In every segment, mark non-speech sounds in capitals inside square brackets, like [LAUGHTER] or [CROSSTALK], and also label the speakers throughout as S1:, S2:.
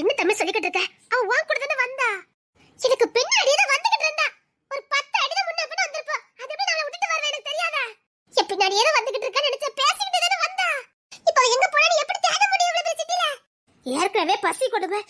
S1: என்ன தம்பி சொல்லிக்கிட்டு இருக்க? அவன் உன் கூட தானே வந்தா? எனக்கு பின்னாடியே தான் வந்துகிட்டு இருந்தா. ஒரு பத்து அடி தான் முன்ன பின்ன வந்திருப்பா. அது எப்படி நான் விட்டுட்டு வரவே எனக்கு தெரியாதா? என் பின்னாடியே தான் வந்துகிட்டு இருக்கா நினைச்ச பேசிக்கிட்டு தானே வந்தா. இப்போ எங்க போறா எப்படி தேட முடியும் இவ்வளவு சிட்டில ஏற்கனவே பசி கொடுமை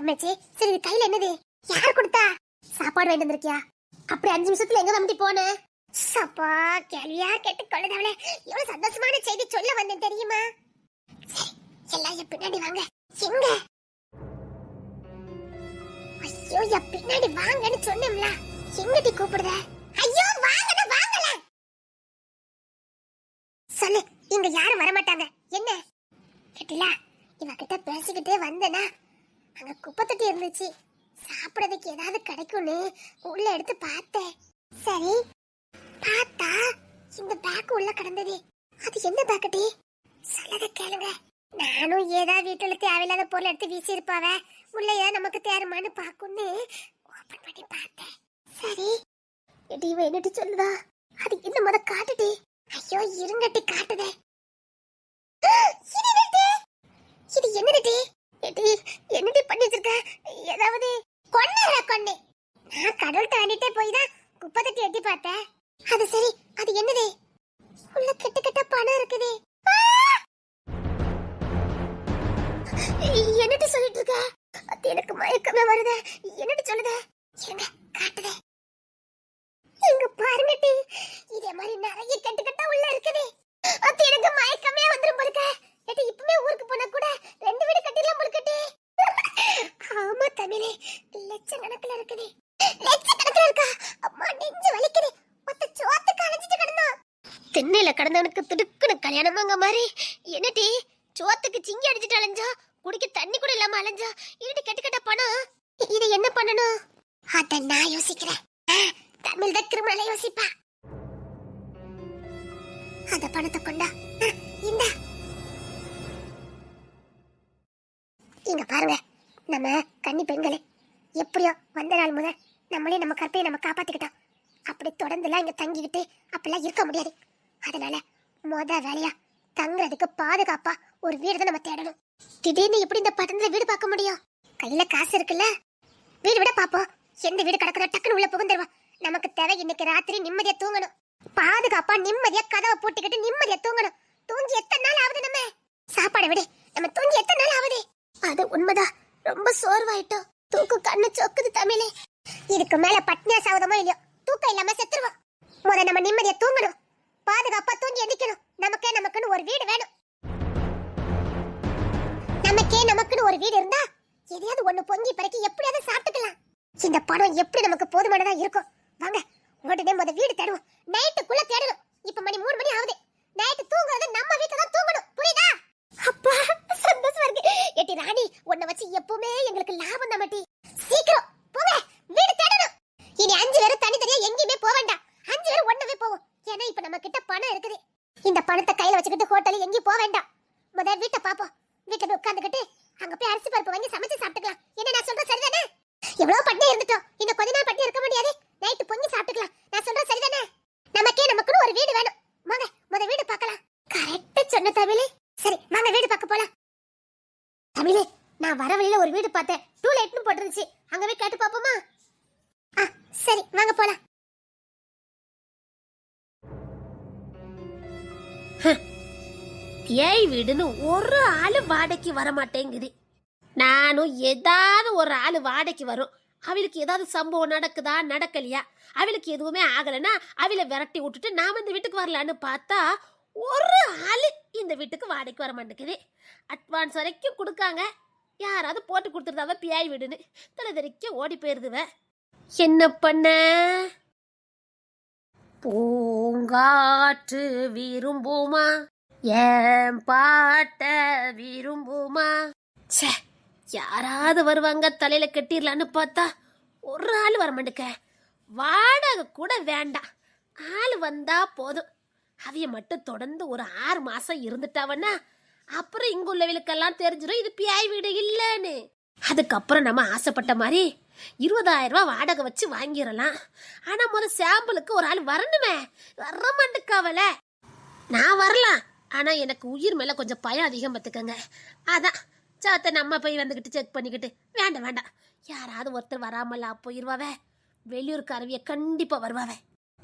S1: எதுக்கிட்ட சரி இது கையில என்னது? யார் கொடுத்தா? சாப்பாடு வாங்கிட்டு வந்திருக்கியா? அப்படி அஞ்சு நிமிஷத்துல எங்க நம்பி போன? சப்பா கேள்வியா கேட்டு கொள்ளுதவளே. எவ்வளவு சந்தோஷமான செய்தி சொல்ல வந்தேன் தெரியுமா? எல்லாம் என் பின்னாடி வாங்க. எங்க? ஐயோ என் பின்னாடி வாங்கன்னு சொன்னேன்ல. எங்கடி கூப்பிடுத? ஐயோ வாங்கன்னு வாங்கல. சொல்லு இங்க யாரும் வர மாட்டாங்க என்ன? கேட்டில இவகிட்ட பேசிக்கிட்டே வந்தேனா? அங்க குப்பை தொட்டி இருந்துச்சு. சாப்பிடறதுக்கு ஏதாவது கிடைக்கும்னு உள்ள எடுத்து பார்த்தேன். சரி பார்த்தா இந்த பேக் உள்ள கிடந்தது. அது என்ன பேக்கடி சொல்லத கேளுங்க. நானும் ஏதாவது வீட்டுல தேவையில்லாத பொருள் எடுத்து வீசி இருப்பாவ உள்ள நமக்கு தேருமான்னு பாக்கும்னு ஓபன் பண்ணி பார்த்தேன். சரி எடி இவ என்னடி சொல்லுதா? அது என்ன முத காட்டுடி ஐயோ இருங்கட்டி காட்டுதே. இது என்னடி? இது என்னடி எடி என்னடி பண்ணி வச்சிருக்க? ஏதாவது கொன்னேற கொன்னே. நான் கடல் தாண்டிட்டே போய் தான் குப்பை தட்டி எட்டி பார்த்தேன். அது சரி அது என்னது? உள்ள கெட்ட கெட்ட பணம் இருக்குது. என்னடி சொல்லிட்டு இருக்க? அது எனக்கு மயக்கமே வருது. என்னடி சொல்லுது? இருங்க காட்டுதே. இங்க பாருங்கட்டி இதே மாதிரி நிறைய கெட்டு கெட்ட உள்ள இருக்குது அது எனக்கு மயக்கமே வந்துரும் போலுக்க ஏட்டி இப்பவே ஊருக்கு போனா கூட ரெண்டு வீடு கட்டிடலாம் போலுக்கட்டி ஆமா தமிழே லட்சக்கணக்கில் இருக்குது லட்சக்கணக்கில் இருக்கா அம்மா நெஞ்சு வலிக்குது ஒத்த சோத்துக்கு அலைஞ்சிட்டு கிடந்தோம் திண்ணையில கடந்தவனுக்கு திடுக்குன்னு கல்யாணமாங்க மாதிரி. என்னடி? சோத்துக்கு சிங்கி அடிச்சிட்டு அலைஞ்சா குடிக்க தண்ணி கூட இல்லாம அலைஞ்சா இதுட்டு கெட்ட கெட்ட பணம்? இதை என்ன பண்ணணும்? அத நான் யோசிக்கிறேன். ஆ, தமிழ் தான் யோசிப்பா. அத பணத்தை கொண்டா இந்த. இங்க பாருங்க நம்ம கன்னி பெண்களே. எப்படியோ வந்த நாள் முதல் நம்மளே நம்ம கற்பையை நம்ம காப்பாத்திக்கிட்டோம். அப்படி தொடர்ந்துலாம் இங்க தங்கிக்கிட்டு அப்படிலாம் இருக்க முடியாது. அதனால மொத வேலையா தங்குறதுக்கு பாதுகாப்பா ஒரு வீடு தான் நம்ம தேடணும். திடீர்னு எப்படி இந்த பட்டணத்துல வீடு பார்க்க முடியும்? கையில காசு இருக்குல்ல? வீடு விட பாப்போம் எந்த வீடு கிடக்குதோ டக்குன்னு உள்ள புகுந்துருவோம் நமக்கு தேவை இன்னைக்கு ராத்திரி நிம்மதியா தூங்கணும். பாதுகாப்பா நிம்மதியா கதவை பூட்டிக்கிட்டு நிம்மதியா தூங்கணும். தூங்கி எத்தனை நாள் ஆகுது நம்ம? சாப்பாடை விடு. நம்ம தூங்கி எத்தனை நாள் ஆகுது? அது உண்மைதான். ரொம்ப சோர்வாயிட்டோம் தூக்கு கண்ணு சொக்குது தமிழே. இதுக்கு மேல பட்னியா சாவதமோ இல்லையோ? தூக்கம் இல்லாம செத்துருவோம் முத நம்ம நிம்மதியா தூ ஒரு வீடு இருந்தா எதையாவது ஒண்ணு பொங்கி பிறக்கி எப்படியாவது சாப்பிட்டுக்கலாம். இந்த பணம் எப்படி நமக்கு போதுமானதா இருக்கும்? வாங்க உடனே முத வீடு தேடுவோம். நைட்டுக்குள்ள தேடணும். இப்ப மணி மூணு மணி ஆகுது. நைட்டு தூங்குறது நம்ம வீட்டுல தான் தூங்கணும். புரியுதா? அப்பா சந்தோஷமா இருக்கு. எட்டி ராணி உன்னை வச்சு எப்பவுமே எங்களுக்கு லாபம் தான் மட்டி. சீக்கிரம் போங்க வீடு தேடணும். இனி அஞ்சு பேரும் தனித்தனியா எங்கேயுமே போக வேண்டாம். அஞ்சு பேரும் ஒண்ணவே போவோம். ஏன்னா இப்ப நம்ம கிட்ட பணம் இருக்குது. இந்த பணத்தை கையில வச்சுக்கிட்டு ஹோட்டல் எங்கேயும் போக வேண்டாம். முத வீட்டை பாப்போம் வீட்டுல உட்காந்துக்கிட்டு அங்க போய் அரிசி பருப்பு வாங்கி சமைச்சு சாப்பிட்டுக்கலாம்.
S2: வீடுன்னு ஒரு ஆள் வாடகைக்கு வர மாட்டேங்குது நானும் ஏதாவது ஒரு ஆள் வாடகைக்கு வரும். அவளுக்கு ஏதாவது சம்பவம் நடக்குதா நடக்கலையா? அவளுக்கு எதுவுமே ஆகலைன்னா அவளை விரட்டி விட்டுட்டு நாம் இந்த வீட்டுக்கு வரலான்னு பார்த்தா ஒரு ஆள் இந்த வீட்டுக்கு வாடகைக்கு வர மாட்டேங்குது அட்வான்ஸ் வரைக்கும் கொடுக்காங்க. யாராவது போட்டு கொடுத்துருதாவ பியாய் விடுன்னு. தலை தெறிக்க ஓடி போயிருதுவ. என்ன பண்ண? பூங்காற்று விரும்புமா? ஏன் பாட்ட விரும்புமா? சே யாராவது வருவாங்க தலையில கட்டிடலான்னு பார்த்தா ஒரு ஆள் வர மாட்டேக்க வாடகை கூட வேண்டாம். ஆள் வந்தா போதும். அவைய மட்டும் தொடர்ந்து ஒரு ஆறு மாசம் இருந்துட்டாவன்னா அப்புறம் இங்க உள்ளவளுக்கெல்லாம் தெரிஞ்சிடும் இது பியாய் வீடு இல்லைன்னு. அதுக்கப்புறம் நம்ம ஆசைப்பட்ட மாதிரி இருபதாயிரம் ரூபா வாடகை வச்சு வாங்கிடலாம். ஆனா முத சாம்பிளுக்கு ஒரு ஆள் வரணுமே. வர மாட்டுக்காவல நான் வரலாம். ஆனா எனக்கு உயிர் மேல கொஞ்சம் பயம் அதிகம் பார்த்துக்கங்க. அதான் சாத்த நம்ம போய் வந்துக்கிட்டு செக் பண்ணிக்கிட்டு வேண்டாம் வேண்டாம். யாராவது ஒருத்தர் வராமலா போயிருவாவே? வெளியூர்காரவிய கண்டிப்பா வருவாவே.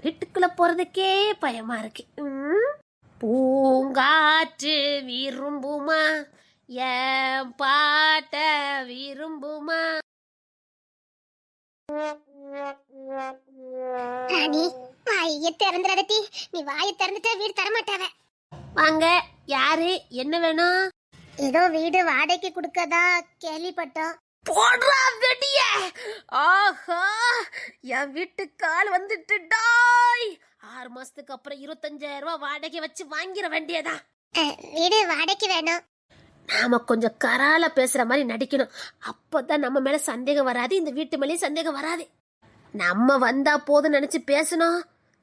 S2: வீட்டுக்குள்ள போறதுக்கே பயமா இருக்கு. பூங்காற்று விரும்புமா? என் பாட்ட விரும்புமா?
S1: நீ வாயை திறந்துடாதட்டி நீ வாயை திறந்துட்டா வீடு தரமாட்டாவ.
S2: வாங்க யாரு என்ன வேணும்?
S1: ஏதோ வீடு வாடகைக்கு கொடுக்கதா கேள்விப்பட்டோம்.
S2: போடுறா வெடிய! ஆஹா என் வீட்டு கால் வந்துட்டு டாய்! ஆறு மாசத்துக்கு அப்புறம் இருபத்தஞ்சாயிரம் ரூபாய் வாடகை வச்சு வாங்கிட வேண்டியதா?
S1: வீடு வாடகைக்கு வேணும்.
S2: நாம கொஞ்சம் கரால பேசுற மாதிரி நடிக்கணும். அப்பதான் நம்ம மேல சந்தேகம் வராது இந்த வீட்டு மேலேயும் சந்தேகம் வராது. நம்ம வந்தா போதும் நினைச்சு பேசணும்.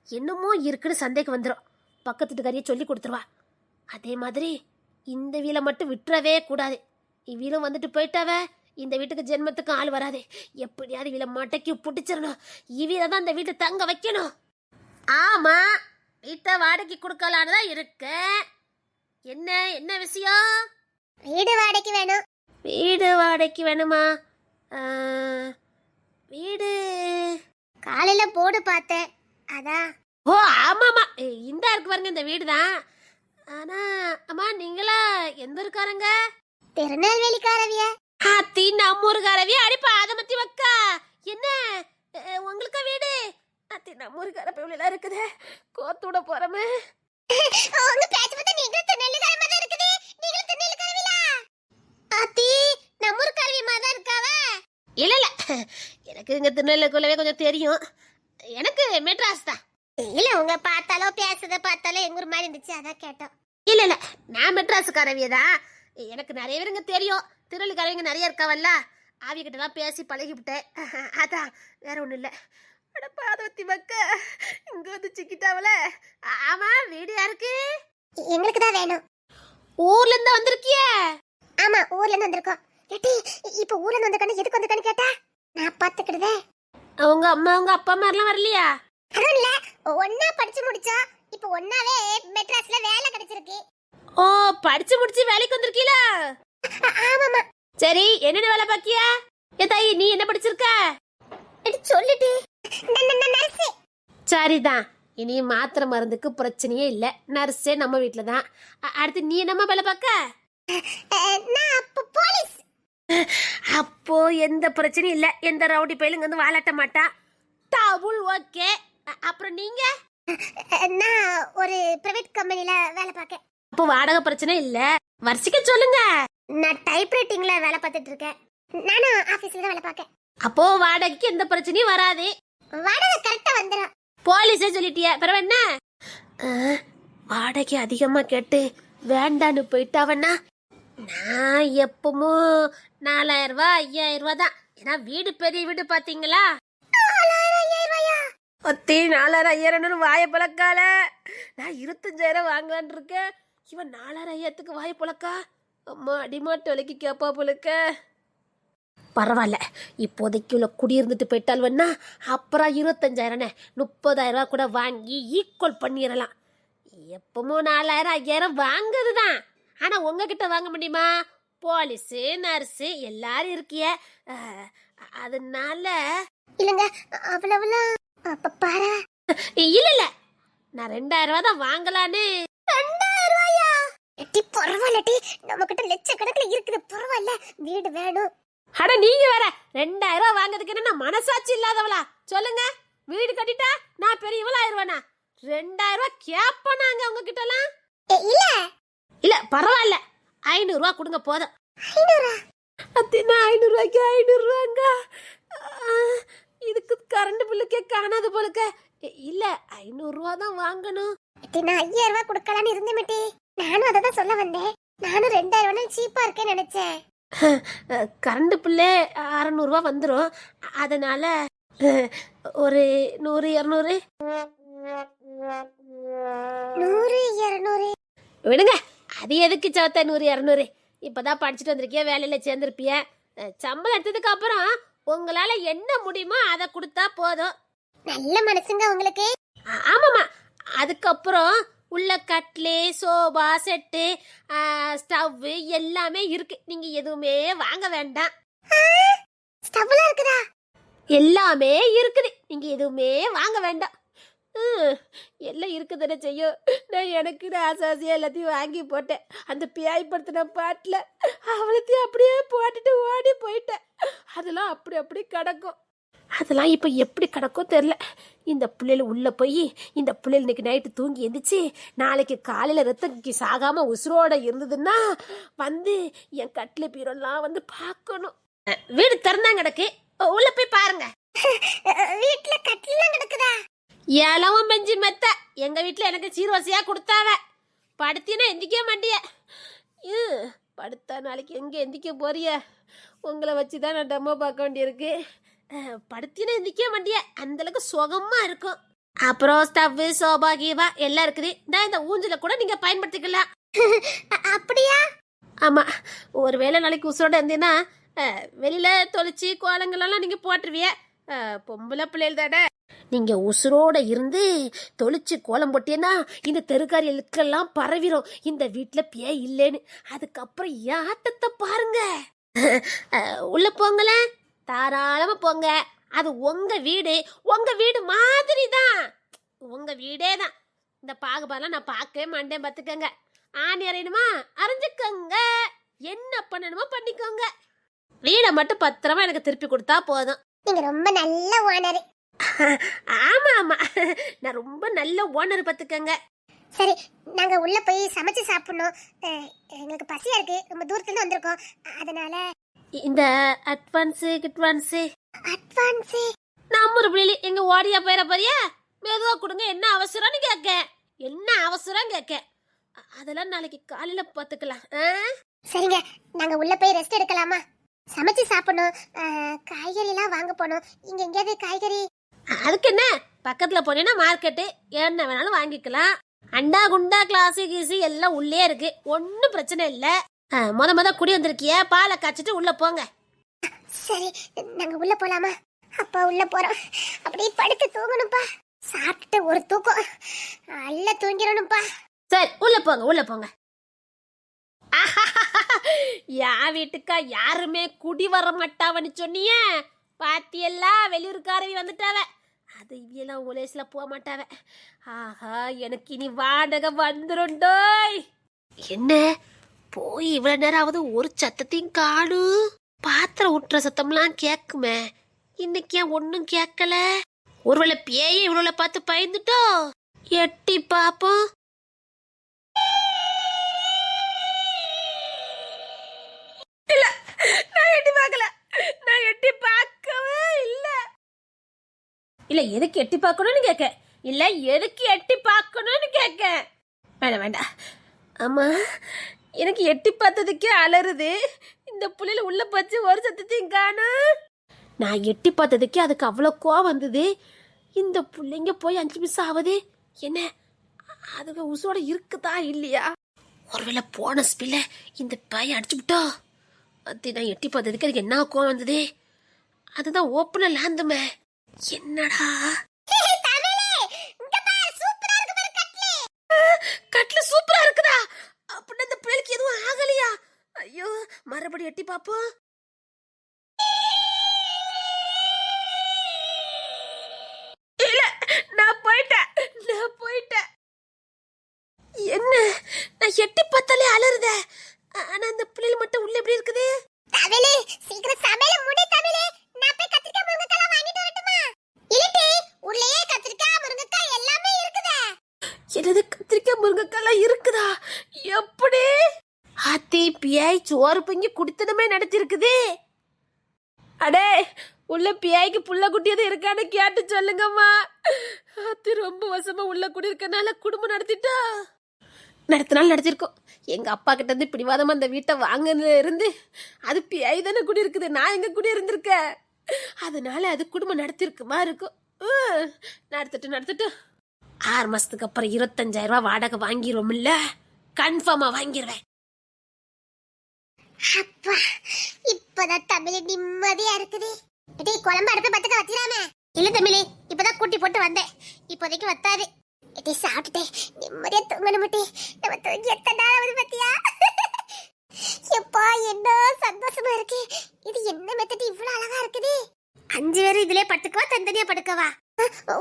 S2: என்னமோ இருக்குன்னு சந்தேகம் வந்துடும் பக்கத்து வீட்டுக்காரியை சொல்லி கொடுத்துருவா. அதே மாதிரி இந்த வீலை மட்டும் விட்டுறவே கூடாது. இவ்வீலும் வந்துட்டு போயிட்டாவ? இந்த வீட்டுக்கு ஜென்மத்துக்கு ஆள் வராது. எப்படியாவது இவளை மட்டைக்கு பிடிச்சிடணும். இவில தான் இந்த வீட்டை தங்க வைக்கணும். ஆமா வீட்டை வாடகைக்கு கொடுக்கலான்னு தான் இருக்கு. என்ன என்ன விஷயம்?
S1: வீடு வாடகைக்கு வேணும்.
S2: வீடு வாடகைக்கு வேணுமா? வீடு.
S1: காலையில போடு பார்த்தேன். அதான்.
S2: ஓ ஆமாமா இந்த இருக்கு பாருங்க இந்த வீடு தான். ஆனா அம்மா நீங்களா எந்த இருக்காரங்க
S1: திருநெல்வேலிக்காரவிய.
S2: அத்தி நம்ம ஊருக்காரவி அடிப்பா அதை மத்தி வக்கா என்ன? உங்களுக்கா வீடு? அத்தி நம்ம ஊருக்கார பிள்ளைலாம் இருக்குதே. கோத்தூட போறமே.
S1: உங்க பேச்சு பார்த்தா நீங்களும் திருநெல்வேலிக்கார மாதிரி இருக்குது. நீங்களும் திருநெல்வேலிக்காரவிலா? ஆத்தி நம்ம ஊர் கல்வி மாதிரி தான் இருக்காவ?
S2: இல்ல இல்ல. எனக்கு இங்க திருநெல்வேலிக்குள்ளவே கொஞ்சம் தெரியும். எனக்கு மெட்ராஸ் தான்.
S1: இல்ல உங்க பார்த்தாலோ பேசுறத பார்த்தாலோ எங்க ஊர் மாதிரி இருந்துச்சு அதான் கேட்டோம்.
S2: இல்ல இல்ல நான் மெட்ராஸுக்காரவிய தான் எனக்கு நிறைய பேருங்க தெரியும். திருவள்ளிக்காரவங்க நிறைய இருக்காவல்ல? ஆவிகிட்ட தான் பேசி பழகிவிட்டேன். [LAUGHS] அதான் வேற ஒண்ணும் இல்ல. அட பாதவத்தி மக்க இங்க வந்து சிக்கிட்டாவல? ஆமா வீடு யாருக்கு?
S1: எங்களுக்கு தான் வேணும்.
S2: ஊர்ல இருந்து வந்திருக்கிய?
S1: ஆமா ஊர்ல இருந்து வந்திருக்கோம். ஏட்டி இப்ப ஊர்ல இருந்து வந்திருக்கானு எதுக்கு வந்திருக்கான்னு கேட்டா? நான் பாத்துக்கிடுதே
S2: உங்க அம்மா உங்க அப்பா அம்மா எல்லாம் வரலையா?
S1: அதுவும் இல்ல. ஒன்னா படிச்சு முடிச்சா இப்ப ஒன்னாவே மெட்ராஸ்ல வேலை கிடைச்சிருக்கு.
S2: ஓ படிச்சு முடிச்சு வேலைக்கு வந்திருக்கீல
S1: ஆமாமா
S2: சரி என்னென்ன வேலை பாக்கியா? ஏ தாயி நீ என்ன படிச்சிருக்க?
S1: எடி சொல்லுடி. நர்ஸ்.
S2: சரிதான். இனி மாத்திரை மருந்துக்கு பிரச்சனையே இல்லை. நர்ஸே நம்ம வீட்டில் தான். அடுத்து நீ என்னம்மா வேலை பார்க்க
S1: போலீஸ்.
S2: அப்போ எந்த பிரச்சனையும் இல்லை. எந்த ரவுடி பயிலுங்க வந்து வாலாட்ட மாட்டா. Double okay. அப்புறம் நீங்க?
S1: நான் ஒரு பிரைவேட் கம்பெனில வேலை பார்க்கேன்
S2: அப்போ வாடகை பிரச்சனை இல்ல. வரிசைக்க சொல்லுங்க.
S1: நான் டைப்ரைட்டிங்ல வேலை பார்த்துட்டு இருக்கேன். நானும் ஆபீஸ்ல தான் வேலை பார்க்கேன்
S2: அப்போ வாடகைக்கு எந்த பிரச்சனையும் வராது.
S1: வாடகை கரெக்டா வந்துடும்
S2: போலீஸே சொல்லிட்டிய. பிறகு என்ன? வாடகை அதிகமா கேட்டு வேண்டான்னு போயிட்டாவண்ணா. நான் எப்பமோ நாலாயிரம் ரூபாய் ஐயாயிரம் ரூபாய் தான். ஏன்னா வீடு பெரிய வீடு பாத்தீங்களா? ஒத்தி நாலாயிரம் ஐயாயிரம்னு வாய பழக்கால நான் இருபத்தஞ்சாயிரம் வாங்கலான் இருக்கேன். இவன் நாலாயிரம் ஐயாயிரத்துக்கு வாய பழக்கா அம்மா அடிமாட்டு விலைக்கு கேப்பா போலக்க பரவாயில்ல. இப்போதைக்கு உள்ள குடியிருந்துட்டு போயிட்டால் வேணா அப்புறம் இருபத்தஞ்சாயிரம்னே முப்பதாயிரம் ரூபா கூட வாங்கி ஈக்குவல் பண்ணிடலாம். எப்பமோ நாலாயிரம் ஐயாயிரம் வாங்குறது தான் ஆனால் உங்ககிட்ட வாங்க முடியுமா? போலீஸு நர்ஸு எல்லாரும் இருக்கிய. அதனால
S1: இல்லைங்க அவ்வளவுலாம் அப்ப பாரு.
S2: இல்ல இல்ல. நான் ரெண்டாயிரம் தான் வாங்கலான்னு.
S1: ரெண்டாயிரம் ரூபாயா எட்டி பரவாயில்லட்டி நம்ம கிட்ட லட்சக்கணக்கில் இருக்குது. பரவாயில்ல. வீடு வேணும்.
S2: அட நீங்க வேற. ரெண்டாயிரம் வாங்குறதுக்கு நான் மனசாட்சி இல்லாதவளா? சொல்லுங்க. வீடு கட்டிட்டா நான் பெரியவளா ஆயிருவேனா ரெண்டாயிரம் ரூபா கேப்பனாங்க எல்லாம்
S1: இல்ல.
S2: இல்ல பரவாயில்ல. ஐநூறு கொடுங்க போதும்.
S1: ஐநூறா?
S2: அத்தினா ஐநூறுரூவாய்க்கு ஐநூறுரூவாங்க. இதுக்கு கரண்ட் பில்லுக்கே காணாது போலுக்க. இல்ல ஐநூறுரூவா தான் வாங்கணும்.
S1: நான் ஐயாயிரம் ரூபாய் கொடுக்கலான்னு இருந்தேன் மட்டி. நானும் அதை தான் சொல்ல வந்தேன். நானும் ரெண்டாயிரம் ரூபாய் சீப்பா இருக்கேன்னு நினைச்சேன்.
S2: கரண்ட் பில்லே அறநூறுவா வந்துடும் அதனால ஒரு நூறு இரநூறு.
S1: நூறு இருநூறு.
S2: விடுங்க அது எதுக்கு சவத்த நூறு இரநூறு? இப்பதான் படிச்சுட்டு வந்திருக்கிய வேலையில சேர்ந்துருப்பிய? சம்பளம் எடுத்ததுக்கு அப்புறம் உங்களால என்ன முடியுமோ அதை கொடுத்தா போதும்.
S1: நல்ல மனசுங்க உங்களுக்கு.
S2: ஆமாம்மா. அதுக்கப்புறம் உள்ள கட்லு சோபா செட்டு ஸ்டவ் எல்லாமே இருக்கு. நீங்க எதுவுமே வாங்க வேண்டாம்.
S1: ஸ்டவ்லாம் இருக்குதா?
S2: எல்லாமே இருக்குது. நீங்க எதுவுமே வாங்க வேண்டாம். எல்லாம் இருக்குதானே செய்யும் நான் எனக்கு ஆசாசியாக எல்லாத்தையும் வாங்கி போட்டேன். அந்த பியாய்ப்படுத்தின பாட்டில் அவளத்தையும் அப்படியே போட்டுட்டு ஓடி போயிட்டேன். அதெல்லாம் அப்படி அப்படி கிடக்கும். அதெல்லாம் இப்போ எப்படி கிடக்கும் தெரில இந்த பிள்ளைகள் உள்ளே போய் இந்த பிள்ளைகள் இன்னைக்கு நைட்டு தூங்கி எந்திரிச்சு நாளைக்கு காலையில் ரத்தம் சாகாமல் உசுரோட இருந்ததுன்னா வந்து என் கட்டில பீரெல்லாம் வந்து பார்க்கணும். வீடு திறந்தாங்க கிடக்கு. உள்ள போய் பாருங்க. [LAUGHS]
S1: வீட்டில் கட்டிலாம் கிடக்குதா?
S2: இளவும் பெஞ்சு மெத்த. எங்க வீட்ல எனக்கு சீர்வரிசையா கொடுத்தாவ. படுத்தினா எந்திக்க மாட்டிய. படுத்தா நாளைக்கு எங்க எந்திக்க போறிய? உங்களை வச்சு தான் நான் டம்மோ பார்க்க வேண்டியிருக்கு. படுத்தினா எந்திக்க மாட்டிய. அந்த அளவுக்கு சுகமா இருக்கும். அப்புறம் ஸ்டவ் சோபா கீபா எல்லாம் இருக்குது. இந்த இந்த ஊஞ்சல கூட நீங்க பயன்படுத்திக்கலாம். [LAUGHS]
S1: அப்படியா?
S2: ஆமா ஒருவேளை நாளைக்கு உசுரோட இருந்தீங்கன்னா வெளியில தொலைச்சி கோலங்களெல்லாம் நீங்க போட்டுருவிய. பொம்பளை பிள்ளைகள் தானே. நீங்க உசுரோட இருந்து தொளிச்சு கோலம் போட்டேன்னா இந்த தெருக்காரியலுக்கெல்லாம் பரவிடும் இந்த வீட்டுல பேய் இல்லைன்னு. அதுக்கப்புறம் என் ஆட்டத்தை பாருங்க. உள்ளே உள்ள போங்களேன் தாராளமா போங்க. அது உங்க வீடு. உங்க வீடு மாதிரி தான் உங்க வீடே தான் இந்த பாகுபாடெல்லாம் நான் பார்க்கவே மாட்டேன் பார்த்துக்கங்க. ஆணி அறையணுமா? அரைஞ்சுக்கோங்க என்ன பண்ணணுமோ பண்ணிக்கோங்க. வீடை மட்டும் பத்திரமா எனக்கு திருப்பி கொடுத்தா போதும்.
S1: நீங்க ரொம்ப நல்ல ஓனர்.
S2: ஆமா ஆமா. நான் ரொம்ப நல்ல ஓனர் பார்த்துக்கங்க.
S1: சரி நாங்க உள்ள போய் சமைச்சு சாப்பிடணும். எங்களுக்கு பசியா இருக்கு. ரொம்ப தூரத்துல இருந்து வந்திருக்கோம். அதனால
S2: இந்த அட்வான்ஸு கிட்வான்ஸு
S1: அட்வான்ஸ்
S2: நம்ம ஒரு பிள்ளை எங்க ஓடியா போயிட போறியா மெதுவா கொடுங்க என்ன அவசரம்னு கேட்க என்ன அவசரம் கேட்க அதெல்லாம் நாளைக்கு காலையில பார்த்துக்கலாம். ஆ?
S1: சரிங்க நாங்க உள்ள போய் ரெஸ்ட் எடுக்கலாமா? சமைச்சு சாப்பிடணும். காய்கறி எல்லாம் வாங்க போனோம் இங்க எங்கேயாவது காய்கறி
S2: அதுக்கு என்ன? பக்கத்துல போனீங்கன்னா மார்க்கெட்டு என்ன வேணாலும் வாங்கிக்கலாம். அண்டா குண்டா கிளாஸு கீசு எல்லாம் உள்ளே இருக்கு. ஒன்றும் பிரச்சனை இல்லை. முத முத குடி வந்திருக்கிய. பாலை காய்ச்சிட்டு உள்ள போங்க.
S1: சரி நாங்க உள்ள போலாமா? அப்பா உள்ள போறோம். அப்படியே படுத்து தூங்கணும்ப்பா. சாப்பிட்டு ஒரு தூக்கம். நல்ல தூங்கிடணும்ப்பா.
S2: சரி உள்ள போங்க உள்ள போங்க. என் வீட்டுக்கா யாருமே குடி வர மாட்டாவன்னு சொன்னியே. பாத்தியெல்லாம் வெளியூர்காரவி வந்துட்டாவ. அது இவியெல்லாம் உலேசில் போக மாட்டாவ ஆஹா எனக்கு இனி வாடகை வந்துருண்டோய். என்ன? போய் இவ்வளோ நேரம் ஆகுது ஒரு சத்தத்தையும் காணும் பாத்திரம் ஊட்டுற சத்தம்லாம் கேட்குமே இன்னைக்கு ஏன் ஒன்றும் கேட்கல ஒருவேளை பேய இவ்வளோ பார்த்து பயந்துட்டோ? எட்டி பாப்போம். நான் எட்டி பார்க்கல. நான் எட்டி பார்க்கவே இல்ல. இல்ல எதுக்கு எட்டி பார்க்கணும்னு கேட்க? இல்ல எதுக்கு எட்டி பார்க்கணும்னு கேட்க? வேண்டாம் வேண்டாம். ஆமா எனக்கு எட்டி பார்த்ததுக்கே அலறுது. இந்த புள்ளில உள்ள போச்சு ஒரு சத்தத்தையும் காணும். நான் எட்டி பார்த்ததுக்கே அதுக்கு அவ்வளோ கோவம் வந்தது. இந்த பிள்ளைங்க போய் அஞ்சு நிமிஷம் ஆகுது. என்ன? அதுங்க உசோட இருக்குதா இல்லையா? ஒருவேளை போன ஸ்பில்ல இந்த பையன் அடிச்சு விட்டோம் அது நான் எட்டி பார்த்ததுக்கு அதுக்கு என்ன கோவம் வந்தது? அதுதான் ஓப்பனில் லாந்துமே. என்னடா? கட்ல சூப்பரா இருக்குதா? அப்படின்னு இந்த பிள்ளைக்கு எதுவும் ஆகலையா? ஐயோ மறுபடியும் எட்டி பாப்போம் இல்ல நான் போயிட்டேன். நான் போயிட்டேன். என்ன? நான் எட்டி பார்த்தாலே அலறுதேன் ஆனா அந்த பிள்ளைகள் மட்டும் உள்ள எப்படி இருக்குது
S1: தமிழே சீக்கிரம் சமையல முடி தமிழே நான் போய் கத்திரிக்காய் முருங்கைக்காய் வாங்கிட்டு வரட்டுமா இல்லட்டி உள்ளேயே கத்திரிக்காய் முருங்கைக்காய் எல்லாமே இருக்குதே
S2: என்னது கத்திரிக்காய் முருங்கைக்காய் இருக்குதா எப்படி அத்தி பியா பிஐ சோறு பொங்கி குடித்தனமே நடத்திருக்குது அடே உள்ள பியாய்க்கு புள்ள குட்டியது இருக்கான்னு கேட்டு சொல்லுங்கம்மா. அது ரொம்ப வசமா உள்ள குடி இருக்கனால குடும்பம் நடத்திட்டா? நடத்தினாலும் நடத்திருக்கோம். எங்க அப்பா கிட்ட இருந்து பிடிவாதமா அந்த வீட்டை வாங்கினதுல இருந்து அது பியாய் தானே குடி இருக்குது நான் எங்க குடி இருந்திருக்கேன் அதனால அது குடும்பம் நடத்திருக்குமா இருக்கும் உம், நடத்தட்டும் நடத்தட்டும். ஆறு மாசத்துக்கு அப்புறம் இருபத்தஞ்சாயிரம் ரூபாய் வாடகை வாங்கிடுவோம்ல. கன்ஃபார்மா வாங்கிடுவேன்.
S1: அப்பா இப்பதான் தமிழ் நிம்மதியா இருக்குது. டேய் குழம்பு அடுப்பு பத்துக்க வச்சிராம இல்ல தமிழ் இப்பதான் கூட்டி போட்டு வந்தேன். இப்போதைக்கு வத்தாது. டேய் சாப்பிட்டுட்டே நிம்மதியா தூங்கணும் முட்டி. நம்ம தூங்கி எத்தனை நாள் ஆகுது பத்தியா? எப்பா என்ன சந்தோஷமா இருக்கு. இது என்ன மெத்தட் இவ்வளவு அழகா இருக்குது. அஞ்சு பேர் இதுலயே படுத்துக்கவா தனித்தனியா படுக்கவா?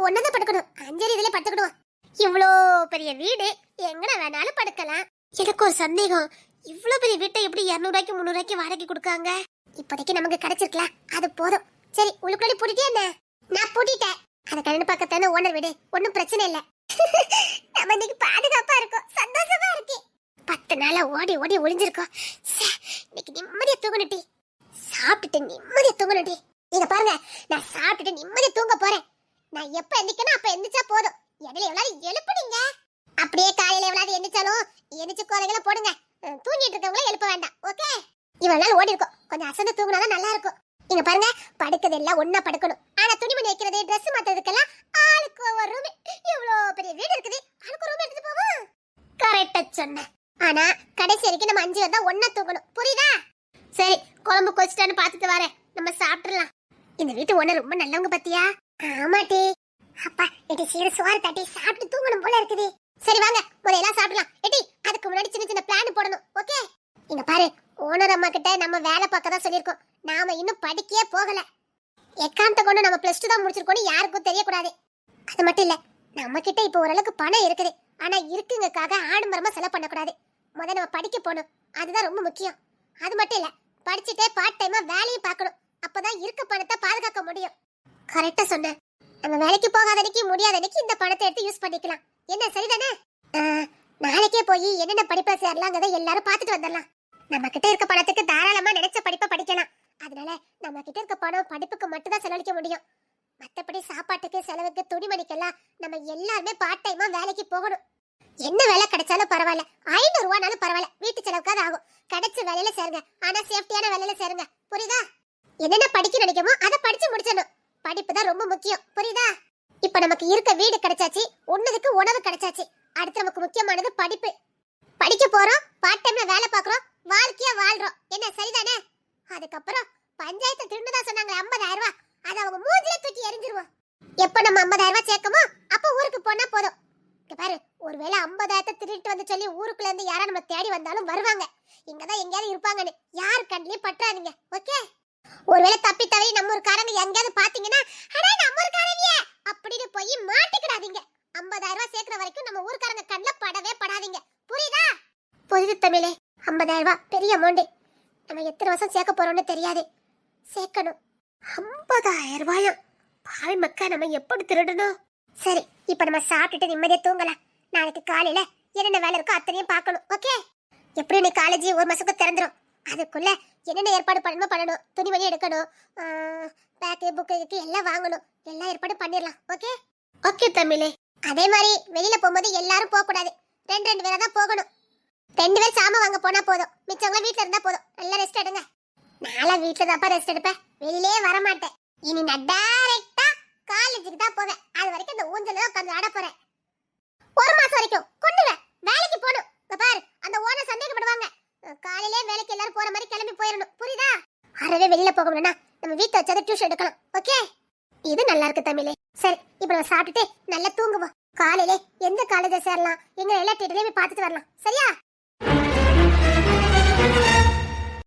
S1: ஒன்னதான் படுக்கணும். அஞ்சு பேர் இதுலயே படுத்துக்கணும் இவ்வளோ பெரிய வீடு. எங்கன வேணாலும் படுக்கலாம். எனக்கு ஒரு சந்தேகம். இவ்வளோ பெரிய வீட்டை எப்படி இரநூறுவாய்க்கு முந்நூறுவாய்க்கு வாடகை கொடுக்காங்க இப்போதைக்கு நமக்கு கிடைச்சிருக்கலாம் அது போதும். சரி உள்ளுக்குள்ளே பூட்டிட்டே என்ன? நான் பூட்டிட்டேன். அந்த கண்ணு பக்கத்தான ஓனர் வீடு ஒன்றும் பிரச்சனை இல்லை. நம்ம இன்னைக்கு பாதுகாப்பா இருக்கோம் சந்தோஷமா இருக்கு. பத்து நாளா ஓடி ஓடி ஒளிஞ்சிருக்கோம். இன்னைக்கு நிம்மதியா தூங்கணுட்டி சாப்பிட்டுட்டு நிம்மதியா தூங்கணுட்டி இதை பாருங்க நான் சாப்பிட்டுட்டு நிம்மதியா தூங்க போறேன். நான் எப்ப எந்திக்கணும் அப்ப எந்திரிச்சா போதும். இடையில எவ்வளவு எழுப்புனீங்க? அப்படியே காலையில எவ்வளவு எந்திரிச்சாலும் எந்திரிச்சு குறைகளை போடுங்க. தூங்கிட்டு இருக்கவங்கள எழுப்ப வேண்டாம் ஓகே? இவ்வளவு நாள் ஓடி இருக்கும். கொஞ்சம் அசந்து தூங்கினாதான் நல்லா இருக்கும். இங்க பாருங்க படுக்கிறது எல்லாம் ஒன்னா படுக்கணும். ஆனா துணிமணி வைக்கிறது ட்ரெஸ் மாத்துறதுக்கெல்லாம் ஆளுக்கு ஒரு ரூம் இவ்வளவு பெரிய வீடு இருக்குது. ஆளுக்கு ஒரு ரூம் எடுத்து போவோம் கரெக்டா சொன்ன ஆனா கடைசி வரைக்கும் நம்ம அஞ்சு வந்தா ஒன்னா தூங்கணும். புரியுதா? சரி குழம்பு கொச்சிட்டான்னு பார்த்துட்டு வரேன். நம்ம சாப்பிட்றலாம் இந்த வீட்டு ஒண்ணு ரொம்ப நல்லவங்க பத்தியா ஆமாட்டி அப்பா எட்டி சீர சோறு தட்டி சாப்பிட்டு தூங்கணும் போல இருக்குது சரி வாங்க முதல்ல சாப்பிடலாம் எட்டி அதுக்கு முன்னாடி சின்ன சின்ன பிளான் போடணும் ஓகே இங்க பாரு ஓனர் அம்மா கிட்ட நம்ம வேலை பார்க்க தான் சொல்லியிருக்கோம் நாம இன்னும் படிக்கவே போகல எக்காந்த கொண்டு நம்ம பிளஸ் டூ தான் முடிச்சிருக்கோம்னு யாருக்கும் தெரியக்கூடாது. அது மட்டும் இல்ல நம்ம கிட்ட இப்போ ஓரளவுக்கு பணம் இருக்குது. ஆனா இருக்குங்கக்காக ஆடம்பரமா செலவு பண்ணக்கூடாது. முதல்ல நம்ம படிக்க போகணும். அதுதான் ரொம்ப முக்கியம். அது மட்டும் இல்ல படிச்சுட்டே பார்ட் டைமா வேலையும் பார்க்கணும். அப்பதான் இருக்க பணத்தை பாதுகாக்க முடியும். கரெக்டா சொன்ன. நம்ம வேலைக்கு போகாத அன்னைக்கு முடியாத அன்னைக்கு இந்த பணத்தை எடுத்து யூஸ் பண்ணிக்கலாம். என்ன சரிதானே? ஆஹ், நாளைக்கே போய் என்னென்ன படிப்பை சேரலாங்கிறத எல்லாரும் பார்த்துட்டு வந்துடலாம். நம்ம கிட்ட இருக்க பணத்துக்கு தாராளமா நினைச்ச படிப்பை படிக்கலாம். அதனால நம்ம கிட்ட இருக்க பணம் படிப்புக்கு மட்டும் தான் செலவழிக்க முடியும். மற்றபடி சாப்பாட்டுக்கு செலவுக்கு துணிமணிக்கெல்லாம் நம்ம எல்லாருமே பார்ட் டைமா வேலைக்கு போகணும். என்ன வேலை கிடைச்சாலும் பரவாயில்ல. ஐநூறு ரூபானாலும் பரவாயில்ல. வீட்டு செலவுக்காவது ஆகும். கிடைச்ச வேலையில சேருங்க. ஆனா சேஃப்டியான வேலையில சேருங்க. புரியுதா? என்னென்ன படிக்க நினைக்கமோ அதை படிச்சு முடிச்சிடணும். படிப்பு தான் ரொம்ப முக்கியம். புரியுதா? இப்ப நமக்கு இருக்க வீடு கிடைச்சாச்சு. உன்னதுக்கு உணவு கிடைச்சாச்சு. அடுத்து நமக்கு முக்கியமானது படிப்பு. படிக்க போறோம். பார்ட் டைம்ல வேலை பாக்குறோம் வாழ்க்கையா வாழ்றோம். என்ன சரிதானே? அதுக்கப்புறம் பஞ்சாயத்து திருடுதா சொன்னாங்க ஐம்பதாயிரம் ரூபாய் அதை அவங்க மூஞ்சில தூக்கி எரிஞ்சிருவோம் எப்போ நம்ம ஐம்பதாயிரம் ரூபாய் சேர்க்கமோ அப்போ ஊருக்கு போனா போதும். இங்க பாரு ஒருவேளை ஐம்பதாயிரத்தை திருட்டு வந்து சொல்லி ஊருக்குள்ள இருந்து யாரா நம்ம தேடி வந்தாலும் வருவாங்க. இங்கதான் எங்கேயாவது இருப்பாங்கன்னு. யார் கண்ணிலையும் பற்றாதீங்க ஓகே? ஒருவேளை தப்பி தவறி நம்ம ஊருக்காரங்க எங்கேயாவது பாத்தீங்கன்னா அடே நம்ம ஊருக்காரங்க அப்படின்னு போய் மாட்டிக்கிடாதீங்க. ஐம்பதாயிரம் ரூபாய் சேர்க்கிற வரைக்கும் நம்ம ஊருக்காரங்க கண்ணில் படவே படாதீங்க. புரியுதா? புரியுது தமிழே ஐம்பதாயிரம் ரூபாய் பெரிய அமௌண்ட் நம்ம எத்தனை வருஷம் சேர்க்க போறோம்னு தெரியாது. சேர்க்கணும். ஐம்பதாயிரம் ரூபாயும் பாவி மக்கா நம்ம எப்படி திருடணும்? சரி இப்போ நம்ம சாப்பிட்டுட்டு நிம்மதியா தூங்கலாம். நாளைக்கு காலையில என்னென்ன வேலை இருக்கோ அத்தனையும் பார்க்கணும் ஓகே? எப்படி நீ காலேஜ் ஒரு மாசத்துக்கு திறந்துரும். அதுக்குள்ள என்னென்ன ஏற்பாடு பண்ணணுமோ பண்ணணும். துணிமணி எடுக்கணும். பேக்கு புக்கு எல்லாம் வாங்கணும். எல்லா ஏற்பாடும் பண்ணிடலாம் ஓகே? ஓகே தமிழே அதே மாதிரி வெளியில போகும்போது எல்லாரும் போக கூடாது ரெண்டு ரெண்டு பேரா தான் போகணும். ரெண்டு பேர் சாம வாங்க போனா போதும். மிச்சவங்க வீட்ல இருந்தா போதும். நல்லா ரெஸ்ட் எடுங்க. நாளை வீட்ல தான்ப்பா ரெஸ்ட் எடுப்பேன். வெளியிலே வர மாட்டேன் இனி நான் டைரக்டா காலேஜுக்கு தான் போவேன். அது வரைக்கும் இந்த ஊஞ்சல உட்காந்து ஆட போறேன். ஒரு மாசம் வரைக்கும். கொண்டுவேன். வேலைக்கு போகணும். பாரு அந்த ஓனர் சந்தேகப்படுவாங்க. காலையிலே வேலைக்கு எல்லாரும் போற மாதிரி கிளம்பி போயிடணும். புரியுதா? அறவே வெளியில போக முடியும்னா நம்ம வீட்டை வச்சாத டியூஷன் எடுக்கலாம் ஓகே இது நல்லா இருக்கு தமிழே. சரி இப்போ நம்ம சாப்பிட்டுட்டு நல்லா தூங்குவோம். காலையிலே எந்த காலேஜ சேரலாம்? எங்க எல்லா டீட்டெயிலையும் போய் பார்த்துட்டு வரலாம். சரியா? you